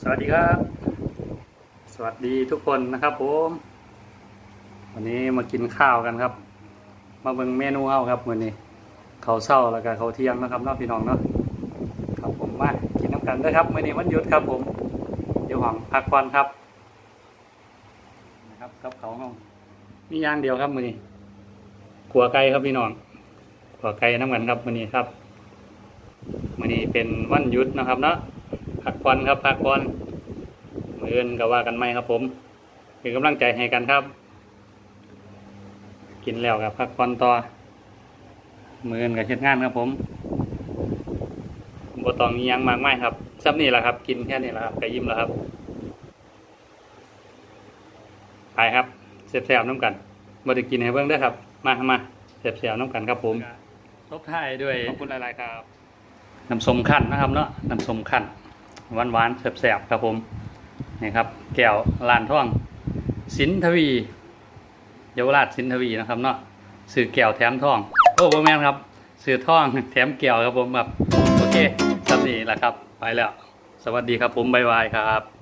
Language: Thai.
สวัสดีครับ สวัสดีทุกคนนะครับผมวันนี้มากินข้าวกันครับ มาเบิ่งเมนูเอาครับมื้อนี้ข้าวเช้าแล้วก็ข้าวเที่ยงนะครับเนาะพี่น้องเนาะครับผมมากินน้ำกันด้วยครับมื้อนี้วันหยุดครับผมอยู่ห้องพักผ่อนครับนะครับกับเขาวห้องมีย่างเดียวครับมื้อนี้ขัวไก่ครับพี่น้องขัวไก่น้ำกันครับมื้อนี้ครับมื้อนี้เป็นวันหยุดนะครับเนาะ พักผ่อนครับพักผ่อนมืออื่นก็ว่ากันไหมครับ ผมเป็นกำลังใจให้กันครับ กินแล้วกับพักผ่อนต่อมืออื่นกับเช็ดงานครับผมบ่ต้องมีหยังมากมายครับซับนี่แหละครับ กินแค่นี้แหละครับก็ยิ้มแล้วครับไปครับเสียบๆน้ำกันบ่ได้กินให้เบิ่งเด้อครับ มามาเสียบๆน้ำกันครับผมทบท้ายด้วยขอบคุณหลายๆครับน้ำส้มขั้นนะครับเนาะน้ำส้มขั้น หวานหวานแสบๆครับผมนี่ครับ แก้วลานท่องสินทวีเยาวราชสินทวีนะครับเนาะสื่อแก้วแถมท่อง โอ้โหแม่นครับ สื่อท่องแถมแก้วครับผมแบบโอเคสำนีแหละครับ ไปแล้ว สวัสดีครับผมบายบายครับ